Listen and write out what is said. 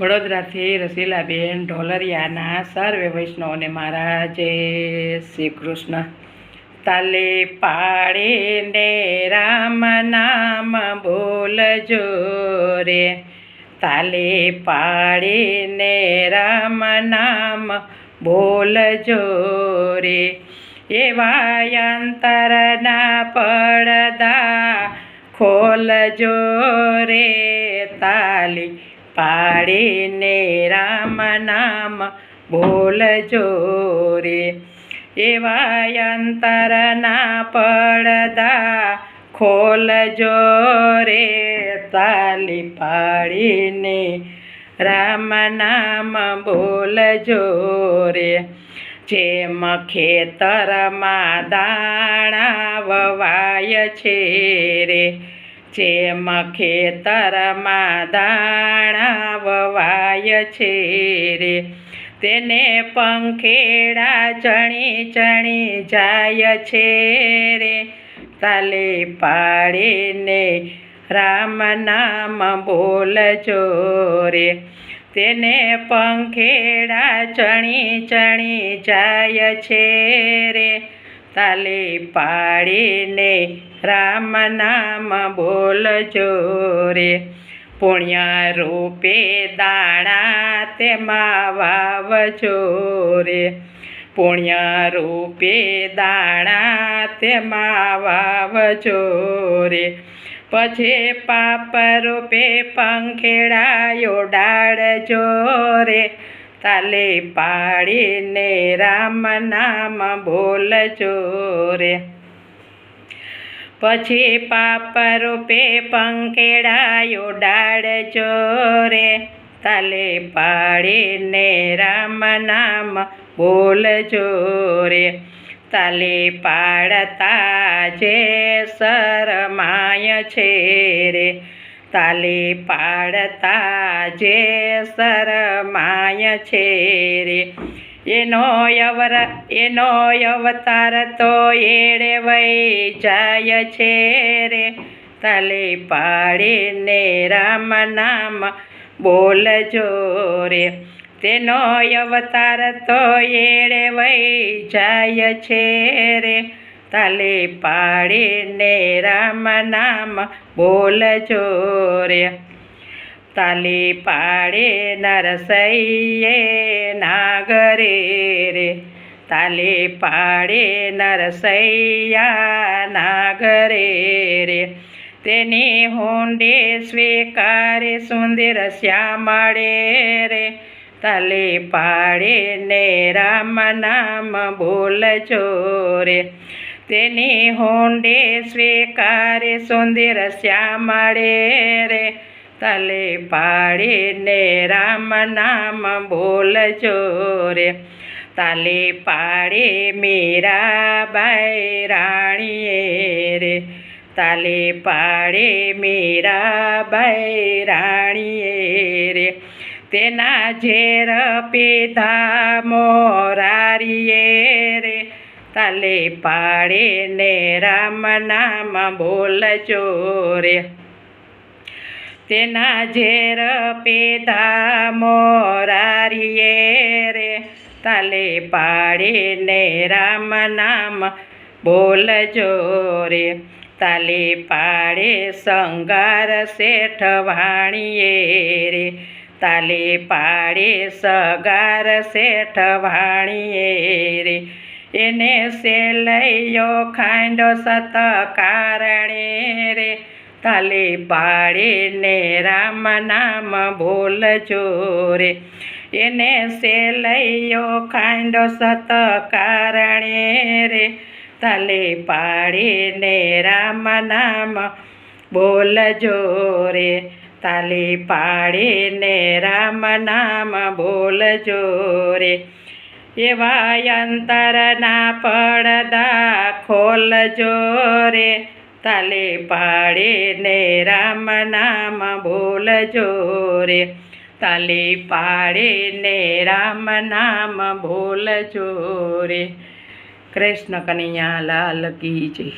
વડોદરાથી રસીલાબેન ઢોલરિયાના સર્વે વૈષ્ણવને મારા શ્રી કૃષ્ણ. તાલે પાડીને રામ નામ બોલજો રે. તાલે પાડીને રામ નામ બોલજો રે. એવા અંતરના પડદા ખોલજો રે. તાલી પાડીને રામ નામ બોલજો રે એવા અંતરના પડદા ખોલજો રે તાલી પાડીને રામ નામ બોલજો રે જેમ ખેતરમાં દાણા વવાય છે રે. જેમ ખેતરમાં દાણા વવાય છે રે. તેને પંખેડા ચણી ચણી જાય છે રે. તાલે પાડીને રામ નામ બોલજો રે. તેને પંખેડા ચણી ચણી જાય છે રે. તાલે પાડીને રામ નામ બોલજો રે. પુણ્ય રૂપે દાણા તેમાં વાવજો રે. પુણ્ય રૂપે દાણા તેમાં વાવજો રે. પછી પાપ રૂપે પંખેડાયો ડાળજો રે. તાલે પાડીને રામ નામ બોલજો રે. પછી પાપ રૂપે પંકેડાયો ડાળજો રે. તાલે પાડીને રામ નામ બોલજો રે. તાલે પાડતા જે શરમાય છે રે. તાલે પાડતા જે શરમાય છે રે. એનો અવર, એનો અવતાર તો એડે વઈ જાય છે રે. તાલે પાડીને રામ નામ બોલજો રે. તેનો અવતાર તો એડે વઈ જાય છે રે. તાલે પાડીને રામ નામ બોલજો રે તાલે પાડે નરસૈયે નાગરે રે તાલે પાડે નરસૈયા નાગરે રે તેની હુંડે સ્વીકારે સુંદર શ્યામળે રે. તાલે પાડીને રામ નામ બોલજો રે તેની હોંડે સ્વીકારે સુંદર શ્યામળે રે. તલે પાડીને રામ નામ બોલજો રે. તાલે પાડે મીરાબાઈ રાણીએ રે. તાલે પાડે મીરાબાઈ રાણીએ રે. તેના ઝેર પીધા મોરારીએ રે. તાલે પાડીને રામ નામ બોલજો રે તેના ઝેર પીધા મોરારીએ રે. તાલે પાડીને રામ નામ બોલજો રે તાલે પાડે સંગાર શેઠ વાણીએ રે. તાલે પાડે સગાર શેઠ વાણીએ રે. એને સેલૈયો ખાંડો સત કારણે રે. તાલે પાડીને રામ નામ બોલજો રે. એને સેલૈયો ખાંડો સત કારણે રે. તાલે પાડીને રામ નામ બોલજો રે. તાલે પાડીને રામ નામ બોલજો રે. એવા અંતરના પડદા ખોલજો રે તાલે પાડીને રામ નામ બોલજો રે તાલે પાડીને રામ નામ બોલજો રે કૃષ્ણ કનૈયા લાલ કી જય.